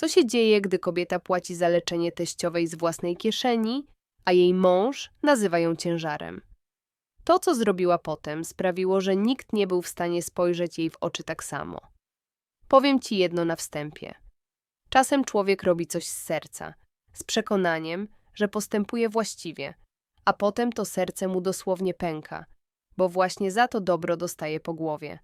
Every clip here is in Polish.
Co się dzieje, gdy kobieta płaci za leczenie teściowej z własnej kieszeni, a jej mąż nazywa ją ciężarem? To, co zrobiła potem, sprawiło, że nikt nie był w stanie spojrzeć jej w oczy tak samo. Powiem ci jedno na wstępie. Czasem człowiek robi coś z serca, z przekonaniem, że postępuje właściwie, a potem to serce mu dosłownie pęka, bo właśnie za to dobro dostaje po głowie.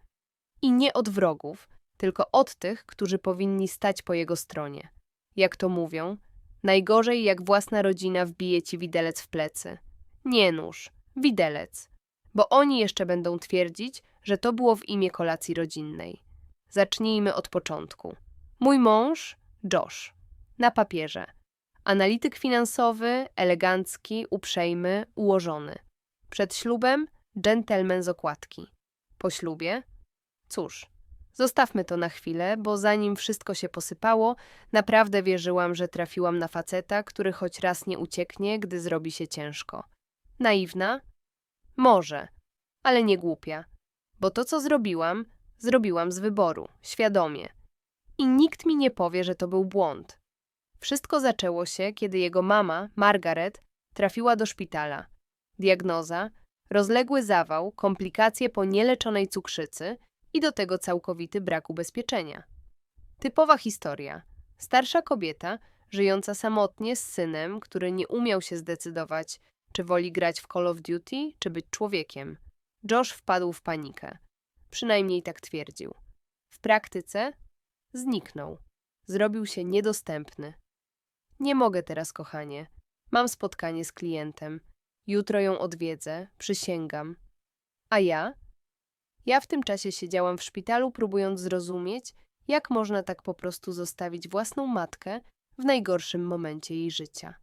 I nie od wrogów, tylko od tych, którzy powinni stać po jego stronie. Jak to mówią, najgorzej jak własna rodzina wbije ci widelec w plecy. Nie nóż, widelec. Bo oni jeszcze będą twierdzić, że to było w imię kolacji rodzinnej. Zacznijmy od początku. Mój mąż, Josh, na papierze. Analityk finansowy, elegancki, uprzejmy, ułożony. Przed ślubem dżentelmen z okładki. Po ślubie? Cóż, zostawmy to na chwilę, bo zanim wszystko się posypało, naprawdę wierzyłam, że trafiłam na faceta, który choć raz nie ucieknie, gdy zrobi się ciężko. Naiwna? Może, ale nie głupia. Bo to, co zrobiłam, zrobiłam z wyboru, świadomie. I nikt mi nie powie, że to był błąd. Wszystko zaczęło się, kiedy jego mama, Margaret, trafiła do szpitala. Diagnoza: rozległy zawał, komplikacje po nieleczonej cukrzycy i do tego całkowity brak ubezpieczenia. Typowa historia. Starsza kobieta, żyjąca samotnie z synem, który nie umiał się zdecydować, czy woli grać w Call of Duty, czy być człowiekiem. Josh wpadł w panikę. Przynajmniej tak twierdził. W praktyce zniknął. Zrobił się niedostępny. Nie mogę teraz, kochanie. Mam spotkanie z klientem. Jutro ją odwiedzę, przysięgam. A ja? Ja w tym czasie siedziałam w szpitalu, próbując zrozumieć, jak można tak po prostu zostawić własną matkę w najgorszym momencie jej życia.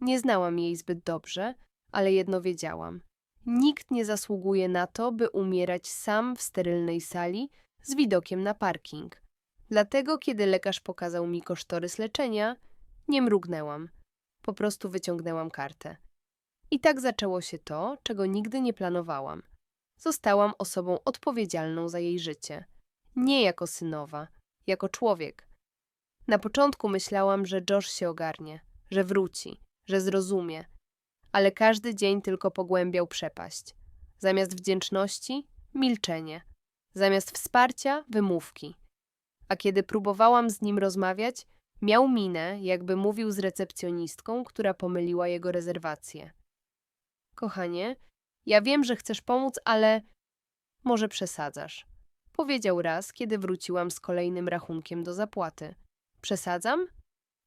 Nie znałam jej zbyt dobrze, ale jedno wiedziałam. Nikt nie zasługuje na to, by umierać sam w sterylnej sali z widokiem na parking. Dlatego, kiedy lekarz pokazał mi kosztorys leczenia, nie mrugnęłam. Po prostu wyciągnęłam kartę. I tak zaczęło się to, czego nigdy nie planowałam. Zostałam osobą odpowiedzialną za jej życie. Nie jako synowa, jako człowiek. Na początku myślałam, że Josh się ogarnie, że wróci, że zrozumie, ale każdy dzień tylko pogłębiał przepaść. Zamiast wdzięczności milczenie, zamiast wsparcia wymówki. A kiedy próbowałam z nim rozmawiać, miał minę, jakby mówił z recepcjonistką, która pomyliła jego rezerwację. Kochanie, ja wiem, że chcesz pomóc, ale może przesadzasz. Powiedział raz, kiedy wróciłam z kolejnym rachunkiem do zapłaty. Przesadzam?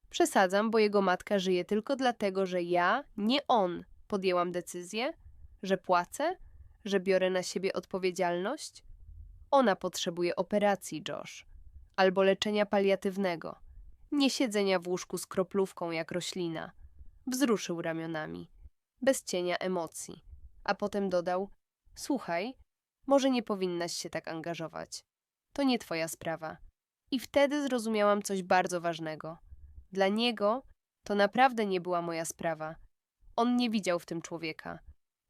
Przesadzam, bo jego matka żyje tylko dlatego, że ja, nie on, podjęłam decyzję, że płacę, że biorę na siebie odpowiedzialność. Ona potrzebuje operacji, Josh, albo leczenia paliatywnego, nie siedzenia w łóżku z kroplówką jak roślina. Wzruszył ramionami, bez cienia emocji, a potem dodał: Słuchaj, może nie powinnaś się tak angażować. To nie twoja sprawa. I wtedy zrozumiałam coś bardzo ważnego. Dla niego to naprawdę nie była moja sprawa. On nie widział w tym człowieka.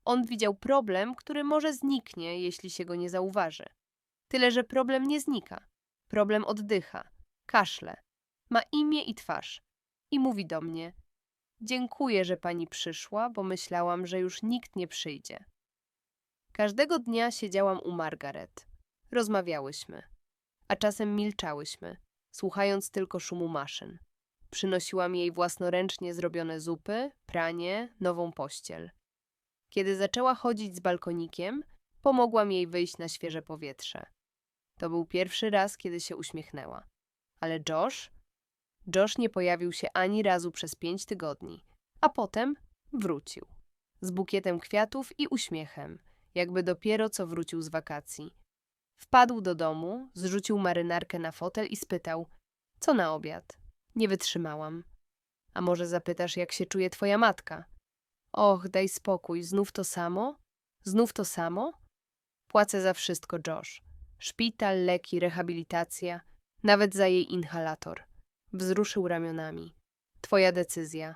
On widział problem, który może zniknie, jeśli się go nie zauważy. Tyle, że problem nie znika. Problem oddycha, kaszle. Ma imię i twarz. I mówi do mnie: Dziękuję, że pani przyszła, bo myślałam, że już nikt nie przyjdzie. Każdego dnia siedziałam u Margaret. Rozmawiałyśmy, a czasem milczałyśmy, słuchając tylko szumu maszyn. Przynosiłam jej własnoręcznie zrobione zupy, pranie, nową pościel. Kiedy zaczęła chodzić z balkonikiem, pomogłam jej wyjść na świeże powietrze. To był pierwszy raz, kiedy się uśmiechnęła. Ale Josh? Josh nie pojawił się ani razu przez pięć tygodni, a potem wrócił. Z bukietem kwiatów i uśmiechem, jakby dopiero co wrócił z wakacji. Wpadł do domu, zrzucił marynarkę na fotel i spytał: Co na obiad? Nie wytrzymałam. A może zapytasz, jak się czuje twoja matka? Och, daj spokój, znów to samo? Znów to samo? Płacę za wszystko, Josh. Szpital, leki, rehabilitacja, nawet za jej inhalator. Wzruszył ramionami. Twoja decyzja.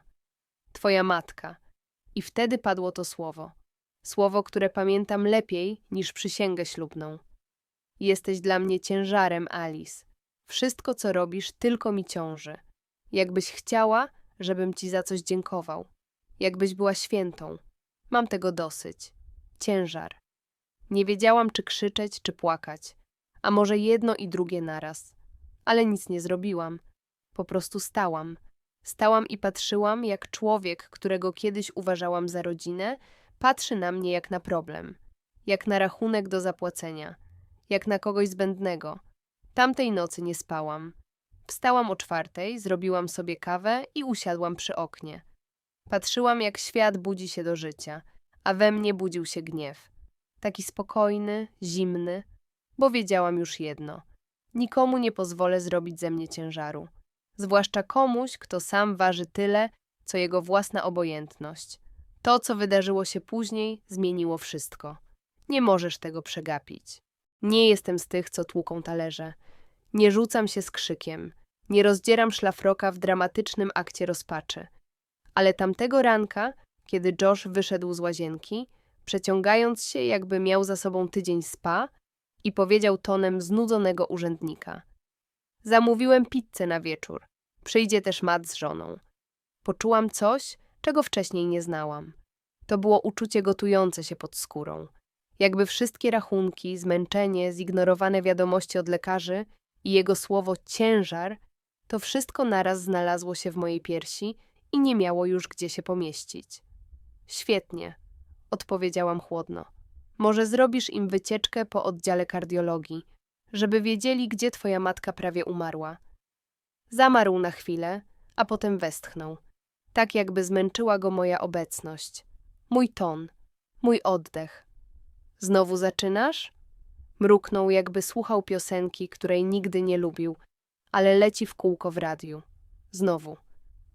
Twoja matka. I wtedy padło to słowo. Słowo, które pamiętam lepiej niż przysięgę ślubną. Jesteś dla mnie ciężarem, Alice. Wszystko, co robisz, tylko mi ciąży. Jakbyś chciała, żebym ci za coś dziękował. Jakbyś była świętą. Mam tego dosyć. Ciężar. Nie wiedziałam, czy krzyczeć, czy płakać. A może jedno i drugie naraz. Ale nic nie zrobiłam. Po prostu stałam. Stałam i patrzyłam, jak człowiek, którego kiedyś uważałam za rodzinę, patrzy na mnie jak na problem. Jak na rachunek do zapłacenia. Jak na kogoś zbędnego. Tamtej nocy nie spałam. Wstałam o czwartej, zrobiłam sobie kawę i usiadłam przy oknie. Patrzyłam, jak świat budzi się do życia, a we mnie budził się gniew. Taki spokojny, zimny, bo wiedziałam już jedno. Nikomu nie pozwolę zrobić ze mnie ciężaru. Zwłaszcza komuś, kto sam waży tyle, co jego własna obojętność. To, co wydarzyło się później, zmieniło wszystko. Nie możesz tego przegapić. Nie jestem z tych, co tłuką talerze. Nie rzucam się z krzykiem. Nie rozdzieram szlafroka w dramatycznym akcie rozpaczy. Ale tamtego ranka, kiedy Josh wyszedł z łazienki, przeciągając się, jakby miał za sobą tydzień spa, i powiedział tonem znudzonego urzędnika: Zamówiłem pizzę na wieczór. Przyjdzie też Matt z żoną. Poczułam coś, czego wcześniej nie znałam. To było uczucie gotujące się pod skórą. Jakby wszystkie rachunki, zmęczenie, zignorowane wiadomości od lekarzy i jego słowo ciężar, to wszystko naraz znalazło się w mojej piersi i nie miało już gdzie się pomieścić. Świetnie, odpowiedziałam chłodno. Może zrobisz im wycieczkę po oddziale kardiologii, żeby wiedzieli, gdzie twoja matka prawie umarła. Zamarł na chwilę, a potem westchnął, tak jakby zmęczyła go moja obecność, mój ton, mój oddech. Znowu zaczynasz? Mruknął, jakby słuchał piosenki, której nigdy nie lubił, ale leci w kółko w radiu. Znowu.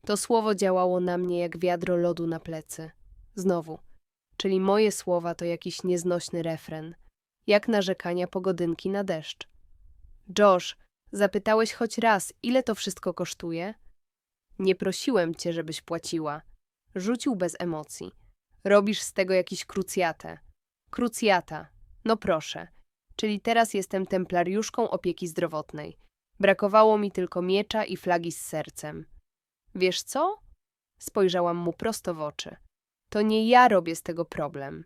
To słowo działało na mnie jak wiadro lodu na plecy. Znowu. Czyli moje słowa to jakiś nieznośny refren. Jak narzekania pogodynki na deszcz. Josh, zapytałeś choć raz, ile to wszystko kosztuje? Nie prosiłem cię, żebyś płaciła. Rzucił bez emocji. Robisz z tego jakiś krucjatę. Krucjata. No proszę. Czyli teraz jestem templariuszką opieki zdrowotnej. Brakowało mi tylko miecza i flagi z sercem. Wiesz co? Spojrzałam mu prosto w oczy. To nie ja robię z tego problem.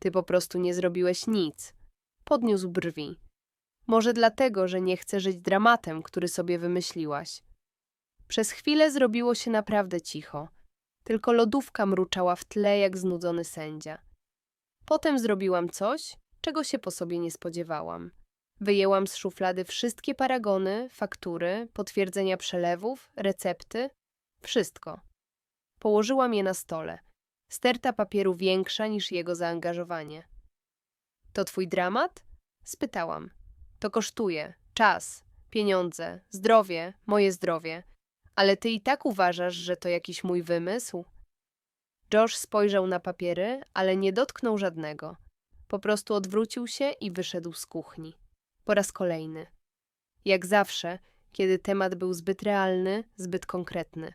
Ty po prostu nie zrobiłeś nic. Podniósł brwi. Może dlatego, że nie chcę żyć dramatem, który sobie wymyśliłaś. Przez chwilę zrobiło się naprawdę cicho. Tylko lodówka mruczała w tle jak znudzony sędzia. Potem zrobiłam coś, czego się po sobie nie spodziewałam. Wyjęłam z szuflady wszystkie paragony, faktury, potwierdzenia przelewów, recepty, wszystko. Położyłam je na stole. Sterta papieru większa niż jego zaangażowanie. To twój dramat? Spytałam. To kosztuje czas, pieniądze, zdrowie, moje zdrowie. Ale ty i tak uważasz, że to jakiś mój wymysł? Josh spojrzał na papiery, ale nie dotknął żadnego. Po prostu odwrócił się i wyszedł z kuchni. Po raz kolejny. Jak zawsze, kiedy temat był zbyt realny, zbyt konkretny.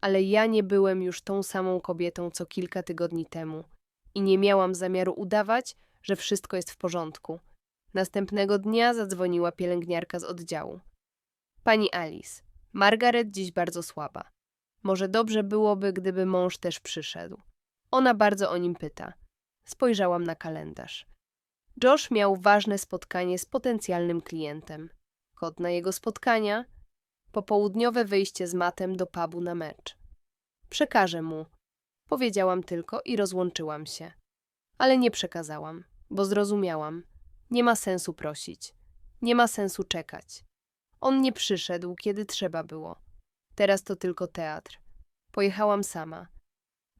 Ale ja nie byłem już tą samą kobietą co kilka tygodni temu i nie miałam zamiaru udawać, że wszystko jest w porządku. Następnego dnia zadzwoniła pielęgniarka z oddziału. Pani Alice, Margaret dziś bardzo słaba. Może dobrze byłoby, gdyby mąż też przyszedł. Ona bardzo o nim pyta. Spojrzałam na kalendarz. Josh miał ważne spotkanie z potencjalnym klientem. Kod na jego spotkania popołudniowe wyjście z matem do pubu na mecz. Przekażę mu, powiedziałam tylko i rozłączyłam się. Ale nie przekazałam, bo zrozumiałam. Nie ma sensu prosić. Nie ma sensu czekać. On nie przyszedł, kiedy trzeba było. Teraz to tylko teatr. Pojechałam sama.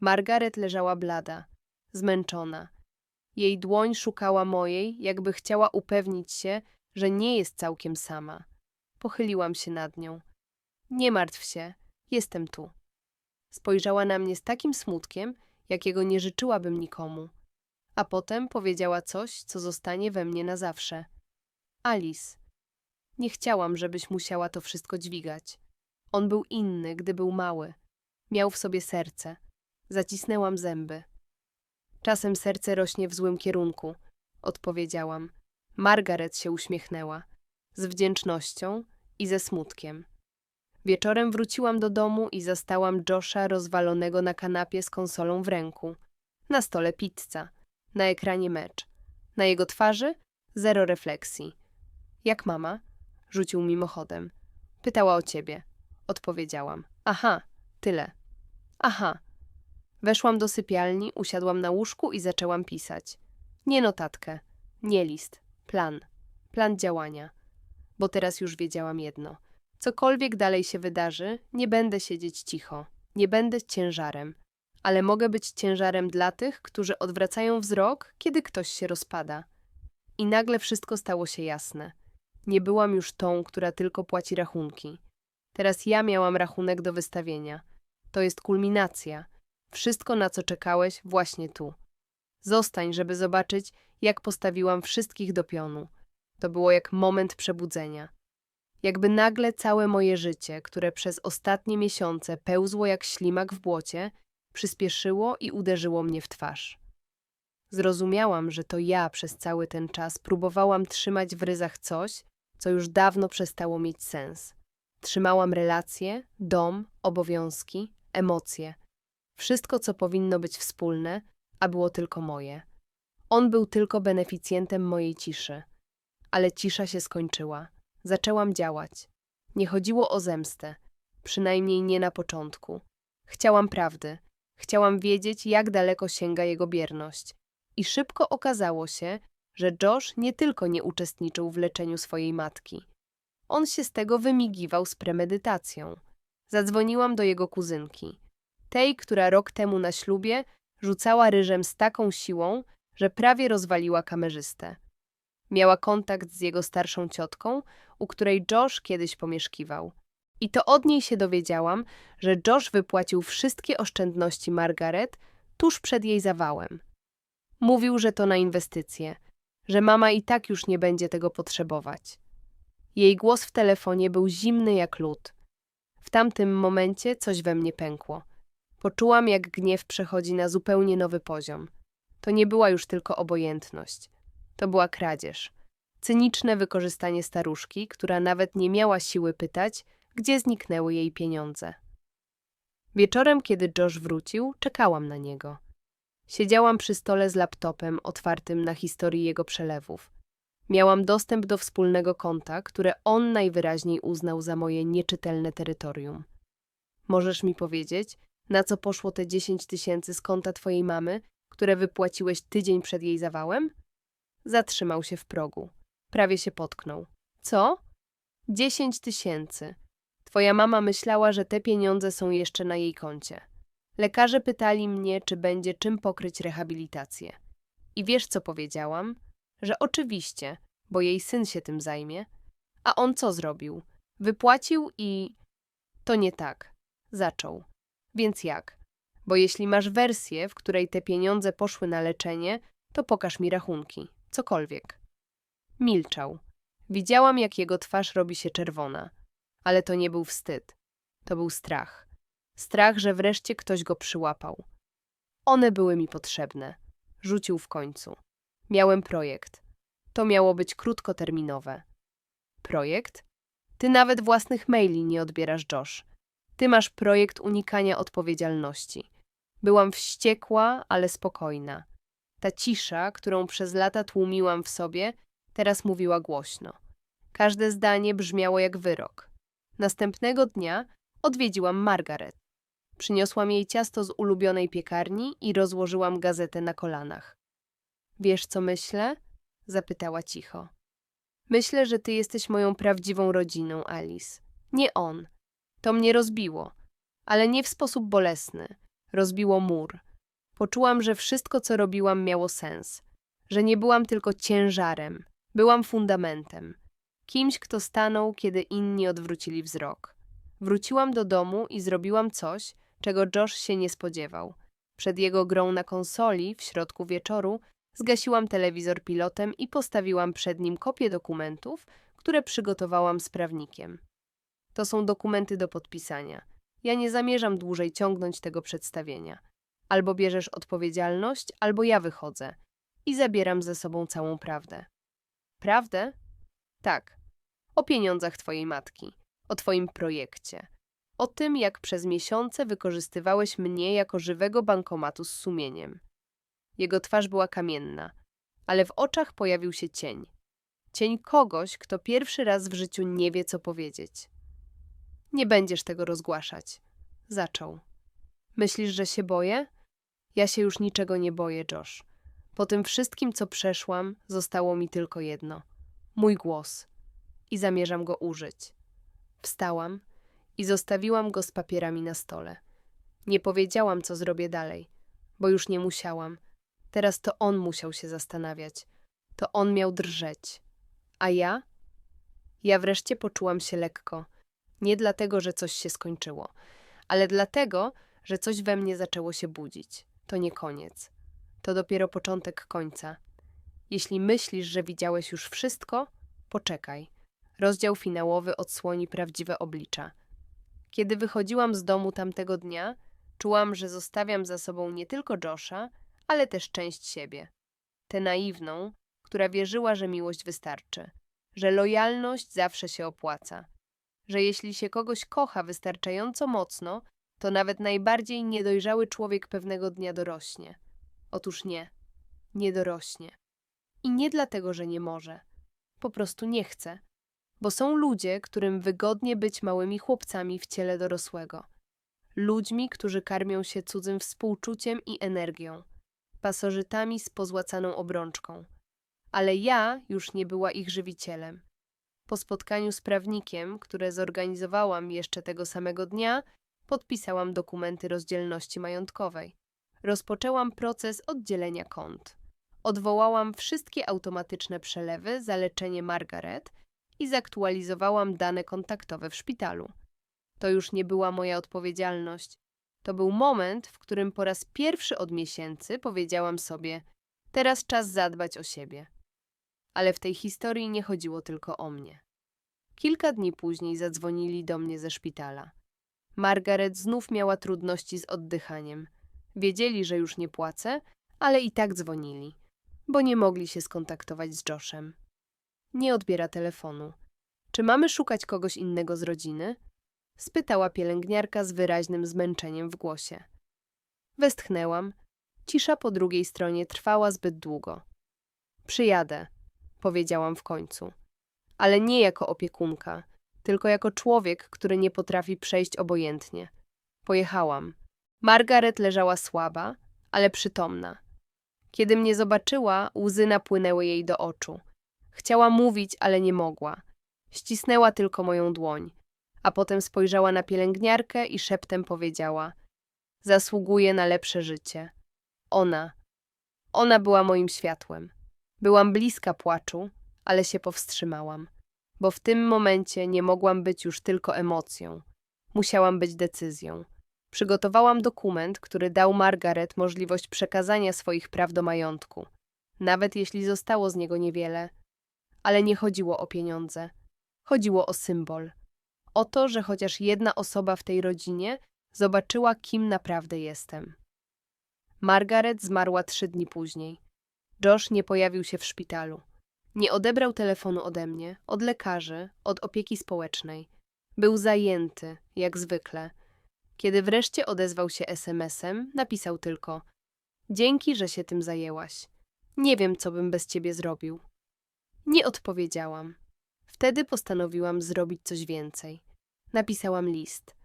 Margaret leżała blada, zmęczona. Jej dłoń szukała mojej, jakby chciała upewnić się, że nie jest całkiem sama. Pochyliłam się nad nią. Nie martw się, jestem tu. Spojrzała na mnie z takim smutkiem, jakiego nie życzyłabym nikomu. A potem powiedziała coś, co zostanie we mnie na zawsze. Alice, nie chciałam, żebyś musiała to wszystko dźwigać. On był inny, gdy był mały. Miał w sobie serce. Zacisnęłam zęby. Czasem serce rośnie w złym kierunku, odpowiedziałam. Margaret się uśmiechnęła. Z wdzięcznością i ze smutkiem. Wieczorem wróciłam do domu i zastałam Josha rozwalonego na kanapie z konsolą w ręku. Na stole pizza, na ekranie mecz. Na jego twarzy zero refleksji. Jak mama? Rzucił mimochodem. Pytała o ciebie. Odpowiedziałam. Aha, tyle. Aha. Weszłam do sypialni, usiadłam na łóżku i zaczęłam pisać. Nie notatkę, nie list, plan. Plan działania. Bo teraz już wiedziałam jedno. Cokolwiek dalej się wydarzy, nie będę siedzieć cicho. Nie będę ciężarem. Ale mogę być ciężarem dla tych, którzy odwracają wzrok, kiedy ktoś się rozpada. I nagle wszystko stało się jasne. Nie byłam już tą, która tylko płaci rachunki. Teraz ja miałam rachunek do wystawienia. To jest kulminacja. Wszystko, na co czekałeś, właśnie tu. Zostań, żeby zobaczyć, jak postawiłam wszystkich do pionu. To było jak moment przebudzenia. Jakby nagle całe moje życie, które przez ostatnie miesiące pełzło jak ślimak w błocie, przyspieszyło i uderzyło mnie w twarz. Zrozumiałam, że to ja przez cały ten czas próbowałam trzymać w ryzach coś, co już dawno przestało mieć sens. Trzymałam relacje, dom, obowiązki, emocje. Wszystko, co powinno być wspólne, a było tylko moje. On był tylko beneficjentem mojej ciszy. Ale cisza się skończyła. Zaczęłam działać. Nie chodziło o zemstę, przynajmniej nie na początku. Chciałam prawdy. Chciałam wiedzieć, jak daleko sięga jego bierność. I szybko okazało się, że Josh nie tylko nie uczestniczył w leczeniu swojej matki. On się z tego wymigiwał z premedytacją. Zadzwoniłam do jego kuzynki. Tej, która rok temu na ślubie rzucała ryżem z taką siłą, że prawie rozwaliła kamerzystę. Miała kontakt z jego starszą ciotką, u której Josh kiedyś pomieszkiwał. I to od niej się dowiedziałam, że Josh wypłacił wszystkie oszczędności Margaret tuż przed jej zawałem. Mówił, że to na inwestycje, że mama i tak już nie będzie tego potrzebować. Jej głos w telefonie był zimny jak lód. W tamtym momencie coś we mnie pękło. Poczułam, jak gniew przechodzi na zupełnie nowy poziom. To nie była już tylko obojętność. To była kradzież. Cyniczne wykorzystanie staruszki, która nawet nie miała siły pytać, gdzie zniknęły jej pieniądze. Wieczorem, kiedy Josh wrócił, czekałam na niego. Siedziałam przy stole z laptopem otwartym na historii jego przelewów. Miałam dostęp do wspólnego konta, które on najwyraźniej uznał za moje nieczytelne terytorium. Możesz mi powiedzieć, na co poszło te 10 tysięcy z konta twojej mamy, które wypłaciłeś tydzień przed jej zawałem? Zatrzymał się w progu. Prawie się potknął. Co? Dziesięć tysięcy. Twoja mama myślała, że te pieniądze są jeszcze na jej koncie. Lekarze pytali mnie, czy będzie czym pokryć rehabilitację. I wiesz, co powiedziałam? Że oczywiście, bo jej syn się tym zajmie. A on co zrobił? Wypłacił i... To nie tak. Zaczął. Więc jak? Bo jeśli masz wersję, w której te pieniądze poszły na leczenie, to pokaż mi rachunki. Cokolwiek. Milczał. Widziałam, jak jego twarz robi się czerwona. Ale to nie był wstyd. To był strach. Strach, że wreszcie ktoś go przyłapał. One były mi potrzebne. Rzucił w końcu. Miałem projekt. To miało być krótkoterminowe. Projekt? Ty nawet własnych maili nie odbierasz, Josh. Ty masz projekt unikania odpowiedzialności. Byłam wściekła, ale spokojna. Ta cisza, którą przez lata tłumiłam w sobie, teraz mówiła głośno. Każde zdanie brzmiało jak wyrok. Następnego dnia odwiedziłam Margaret. Przyniosłam jej ciasto z ulubionej piekarni i rozłożyłam gazetę na kolanach. Wiesz, co myślę? zapytała cicho. Myślę, że ty jesteś moją prawdziwą rodziną, Alice. Nie on. To mnie rozbiło, ale nie w sposób bolesny. Rozbiło mur. Poczułam, że wszystko, co robiłam, miało sens. Że nie byłam tylko ciężarem, byłam fundamentem. Kimś, kto stanął, kiedy inni odwrócili wzrok. Wróciłam do domu i zrobiłam coś, czego Josh się nie spodziewał. Przed jego grą na konsoli, w środku wieczoru, zgasiłam telewizor pilotem i postawiłam przed nim kopię dokumentów, które przygotowałam z prawnikiem. To są dokumenty do podpisania. Ja nie zamierzam dłużej ciągnąć tego przedstawienia. Albo bierzesz odpowiedzialność, albo ja wychodzę i zabieram ze sobą całą prawdę. Prawdę? Tak. O pieniądzach twojej matki, o twoim projekcie, o tym, jak przez miesiące wykorzystywałeś mnie jako żywego bankomatu z sumieniem. Jego twarz była kamienna, ale w oczach pojawił się cień. Cień kogoś, kto pierwszy raz w życiu nie wie, co powiedzieć. Nie będziesz tego rozgłaszać. Zaczął. Myślisz, że się boję? Ja się już niczego nie boję, Josh. Po tym wszystkim, co przeszłam, zostało mi tylko jedno mój głos. I zamierzam go użyć. Wstałam i zostawiłam go z papierami na stole. Nie powiedziałam, co zrobię dalej, bo już nie musiałam. Teraz to on musiał się zastanawiać. To on miał drżeć. A ja? Ja wreszcie poczułam się lekko. Nie dlatego, że coś się skończyło, ale dlatego, że coś we mnie zaczęło się budzić. To nie koniec. To dopiero początek końca. Jeśli myślisz, że widziałeś już wszystko, poczekaj. Rozdział finałowy odsłoni prawdziwe oblicza. Kiedy wychodziłam z domu tamtego dnia, czułam, że zostawiam za sobą nie tylko Josha, ale też część siebie. Tę naiwną, która wierzyła, że miłość wystarczy, że lojalność zawsze się opłaca, że jeśli się kogoś kocha wystarczająco mocno, to nawet najbardziej niedojrzały człowiek pewnego dnia dorośnie. Otóż nie, nie dorośnie. I nie dlatego, że nie może. Po prostu nie chce. Bo są ludzie, którym wygodnie być małymi chłopcami w ciele dorosłego. Ludźmi, którzy karmią się cudzym współczuciem i energią. Pasożytami z pozłacaną obrączką. Ale ja już nie była ich żywicielem. Po spotkaniu z prawnikiem, które zorganizowałam jeszcze tego samego dnia, podpisałam dokumenty rozdzielności majątkowej. Rozpoczęłam proces oddzielenia kont. Odwołałam wszystkie automatyczne przelewy za leczenie Margaret i zaktualizowałam dane kontaktowe w szpitalu. To już nie była moja odpowiedzialność. To był moment, w którym po raz pierwszy od miesięcy powiedziałam sobie: Teraz czas zadbać o siebie. Ale w tej historii nie chodziło tylko o mnie. Kilka dni później zadzwonili do mnie ze szpitala. Margaret znów miała trudności z oddychaniem. Wiedzieli, że już nie płacę, ale i tak dzwonili, bo nie mogli się skontaktować z Joshem. Nie odbiera telefonu. Czy mamy szukać kogoś innego z rodziny? spytała pielęgniarka z wyraźnym zmęczeniem w głosie. Westchnęłam. Cisza po drugiej stronie trwała zbyt długo. Przyjadę, powiedziałam w końcu. Ale nie jako opiekunka, tylko jako człowiek, który nie potrafi przejść obojętnie. Pojechałam. Margaret leżała słaba, ale przytomna. Kiedy mnie zobaczyła, łzy napłynęły jej do oczu. Chciała mówić, ale nie mogła. Ścisnęła tylko moją dłoń, a potem spojrzała na pielęgniarkę i szeptem powiedziała: Zasługuje na lepsze życie. Ona. Ona była moim światłem. Byłam bliska płaczu, ale się powstrzymałam, bo w tym momencie nie mogłam być już tylko emocją. Musiałam być decyzją. Przygotowałam dokument, który dał Margaret możliwość przekazania swoich praw do majątku, nawet jeśli zostało z niego niewiele. Ale nie chodziło o pieniądze. Chodziło o symbol. O to, że chociaż jedna osoba w tej rodzinie zobaczyła, kim naprawdę jestem. Margaret zmarła trzy dni później. Josh nie pojawił się w szpitalu. Nie odebrał telefonu ode mnie, od lekarzy, od opieki społecznej. Był zajęty, jak zwykle. Kiedy wreszcie odezwał się SMS-em, napisał tylko: Dzięki, że się tym zajęłaś. Nie wiem, co bym bez ciebie zrobił. Nie odpowiedziałam. Wtedy postanowiłam zrobić coś więcej. Napisałam list.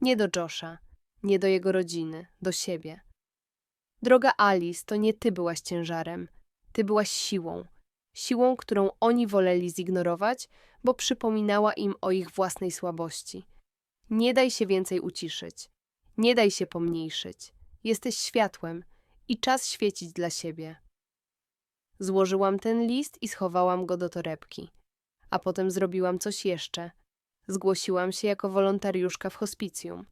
Nie do Josha, nie do jego rodziny, do siebie. Droga Alice, to nie ty byłaś ciężarem. Ty byłaś siłą. Siłą, którą oni woleli zignorować, bo przypominała im o ich własnej słabości. Nie daj się więcej uciszyć. Nie daj się pomniejszyć. Jesteś światłem i czas świecić dla siebie. Złożyłam ten list i schowałam go do torebki. A potem zrobiłam coś jeszcze. Zgłosiłam się jako wolontariuszka w hospicjum,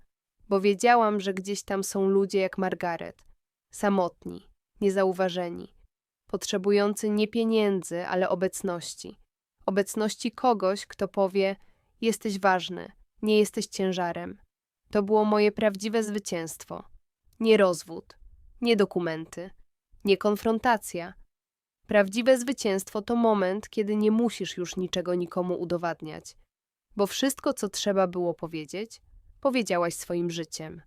bo wiedziałam, że gdzieś tam są ludzie jak Margaret, samotni, niezauważeni, potrzebujący nie pieniędzy, ale obecności. Obecności kogoś, kto powie: Jesteś ważny, nie jesteś ciężarem. To było moje prawdziwe zwycięstwo. Nie rozwód, nie dokumenty, nie konfrontacja, Prawdziwe zwycięstwo to moment, kiedy nie musisz już niczego nikomu udowadniać, bo wszystko, co trzeba było powiedzieć, powiedziałaś swoim życiem.